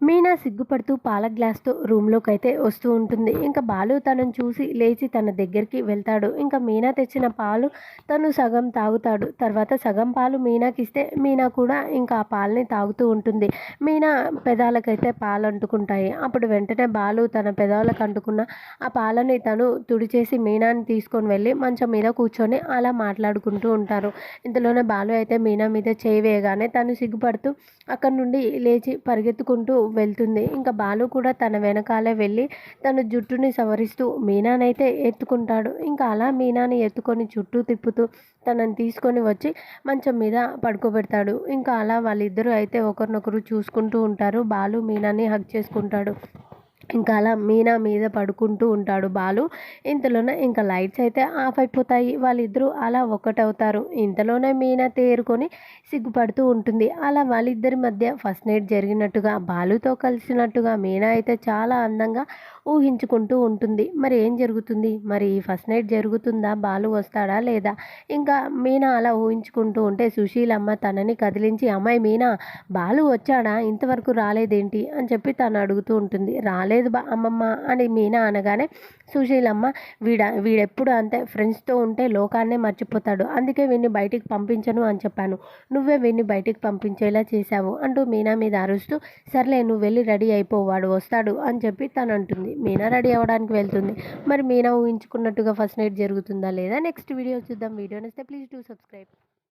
మీనా సిగ్గుపడుతూ పాల గ్లాస్తో రూమ్లోకి అయితే వస్తూ ఉంటుంది. ఇంకా బాలు తనను చూసి లేచి తన దగ్గరికి వెళ్తాడు. ఇంకా మీనా తెచ్చిన పాలు తను సగం తాగుతాడు. తర్వాత సగం పాలు మీనాకి ఇస్తే మీనా కూడా ఇంకా ఆ పాలని తాగుతూ ఉంటుంది. మీనా పెదాలకైతే పాలు అంటుకుంటాయి అప్పుడు వెంటనే బాలు తన పెదాలకు అంటుకున్న ఆ పాలని తను తుడిచేసి మీనాని తీసుకొని వెళ్ళి మంచం మీద కూర్చొని అలా మాట్లాడుకుంటూ ఉంటారు. ఇంతలోనే బాలు అయితే మీనా మీద చేయి వేయగానే తను సిగ్గుపడుతూ అక్కడి నుండి లేచి పరిగెత్తుకుంటూ వెళ్తుంది. ఇంకా బాలు కూడా తన వెనకాలే వెళ్ళి తన జుట్టుని సవరిస్తూ మీనానైతే ఎత్తుకుంటాడు. ఇంకా అలా మీనాని ఎత్తుకొని చుట్టూ తిప్పుతూ తనని తీసుకొని వచ్చి మంచం మీద పడుకోబెడతాడు. ఇంకా అలా వాళ్ళిద్దరూ అయితే ఒకరినొకరు చూసుకుంటూ ఉంటారు. బాలు మీనాని హగ్ చేసుకుంటాడు. ఇంకా అలా మీనా మీద పడుకుంటూ ఉంటాడు బాలు. ఇంతలోనే ఇంకా లైట్స్ అయితే ఆఫ్ అయిపోతాయి. వాళ్ళిద్దరూ అలా ఒకటవుతారు. ఇంతలోనే మీనా తేరుకొని సిగ్గుపడుతూ ఉంటుంది. అలా వాళ్ళిద్దరి మధ్య ఫస్ట్ నైట్ జరిగినట్టుగా బాలుతో కలిసినట్టుగా మీనా అయితే చాలా అందంగా ఊహించుకుంటూ ఉంటుంది. మరి ఏం జరుగుతుంది? మరి ఈ ఫస్ట్ నైట్ జరుగుతుందా? బాలు వస్తాడా లేదా? ఇంకా మీనా అలా ఊహించుకుంటూ ఉంటే సుశీలమ్మ తనని కదిలించి అమ్మాయి మీనా బాలు వచ్చాడా? ఇంతవరకు రాలేదేంటి? అని చెప్పి తను అడుగుతూ ఉంటుంది. రాలేదు బా అమ్మమ్మ అని మీనా అనగానే సుశీలమ్మ వీడ వీడెప్పుడు అంతే ఫ్రెండ్స్తో ఉంటే లోకాన్నే మర్చిపోతాడు. అందుకే వీడిని బయటికి పంపించను అని చెప్పాను. నువ్వే వీడిని బయటికి పంపించేలా చేశావు అంటూ మీనా మీద అరుస్తూ సర్లే నువ్వు వెళ్ళి రెడీ అయిపోవాడు వస్తాడు అని చెప్పి తను అంటుంది. మీనా రెడీ అవ్వడానికి వెళ్తుంది. మరి మీనా ఊహించుకున్నట్టుగా ఫస్ట్ నైట్ జరుగుతుందా లేదా? నెక్స్ట్ వీడియో చూద్దాం. వీడియో నచ్చితే ప్లీజ్ డూ సబ్స్క్రైబ్